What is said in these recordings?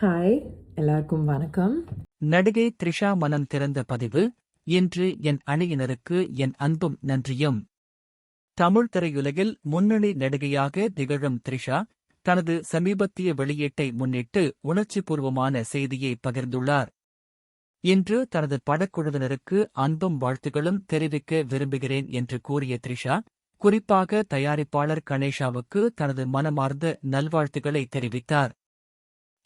Hi எல்லாருக்கும் வணக்கம். நடிகை த்ரிஷா மனம் திறந்த பதிவு இன்று என் அணியினருக்கு என் அன்பும் நன்றியும். தமிழ் திரையுலகில் முன்னணி நடிகையாக திகழும் த்ரிஷா தனது சமீபத்திய வெளியீட்டை முன்னிட்டு உணர்ச்சிபூர்வமான செய்தியை பகிர்ந்துள்ளார். இன்று தனது படக்குழுவினருக்கு அன்பும் வாழ்த்துகளும் தெரிவிக்க விரும்புகிறேன் என்று கூறிய த்ரிஷா குறிப்பாக தயாரிப்பாளர் கணேஷாவுக்கு தனது மனமார்ந்த நல்வாழ்த்துக்களை தெரிவித்தார்.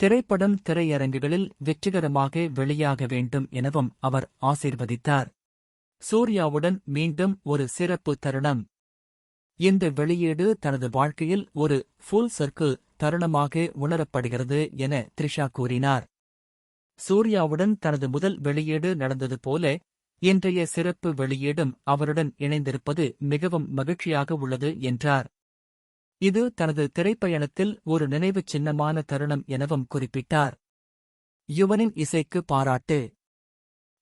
திரைப்படம் திரையரங்குகளில் வெற்றிகரமாக வெளியாக வேண்டும் எனவும் அவர் ஆசீர்வதித்தார். சூர்யாவுடன் மீண்டும் ஒரு சிறப்பு தருணம். இந்த வெளியீடு தனது வாழ்க்கையில் ஒரு ஃபுல் சர்க்கிள் தருணமாக உணரப்படுகிறது என த்ரிஷா கூறினார். சூர்யாவுடன் தனது முதல் வெளியீடு நடந்தது போல இன்றைய சிறப்பு வெளியீடும் அவருடன் இணைந்திருப்பது மிகவும் மகிழ்ச்சியாக உள்ளது என்றார். இது தனது திரைப்பயணத்தில் ஒரு நினைவுச் சின்னமான தருணம் எனவும் குறிப்பிட்டார். யுவனின் இசைக்கு பாராட்டு.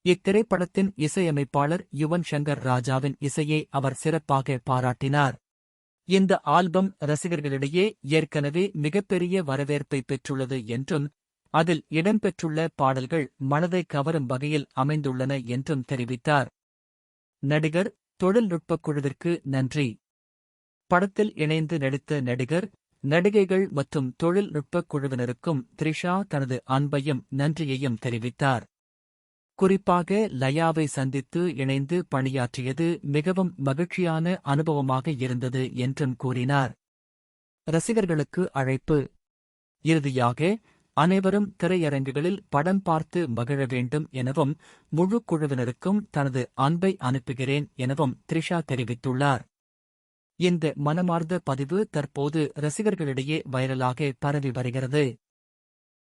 இத்திரைப்படத்தின் இசையமைப்பாளர் யுவன் சங்கர் ராஜாவின் இசையை அவர் சிறப்பாக பாராட்டினார். இந்த ஆல்பம் ரசிகர்களிடையே ஏற்கனவே மிகப்பெரிய வரவேற்பை பெற்றுள்ளது என்றும் அதில் இடம்பெற்றுள்ள பாடல்கள் மனதை கவரும் வகையில் அமைந்துள்ளன என்றும் தெரிவித்தார். நடிகர் தொழில்நுட்பக் குழுவிற்கு நன்றி. படத்தில் இணைந்து நடித்த நடிகர் நடிகைகள் மற்றும் தொழில்நுட்பக் குழுவினருக்கும் த்ரிஷா தனது அன்பையும் நன்றியையும் தெரிவித்தார். குறிப்பாக லயாவை சந்தித்து இணைந்து பணியாற்றியது மிகவும் மகிழ்ச்சியான அனுபவமாக இருந்தது என்றும் கூறினார். ரசிகர்களுக்கு அழைப்பு. இறுதியாக அனைவரும் திரையரங்குகளில் படம் பார்த்து மகிழ வேண்டும் எனவும் முழு குழுவினருக்கும் தனது அன்பை அனுப்புகிறேன் எனவும் த்ரிஷா தெரிவித்துள்ளார். இந்த மனமார்ந்த பதிவு தற்போது ரசிகர்களிடையே வைரலாக பரவி வருகிறது.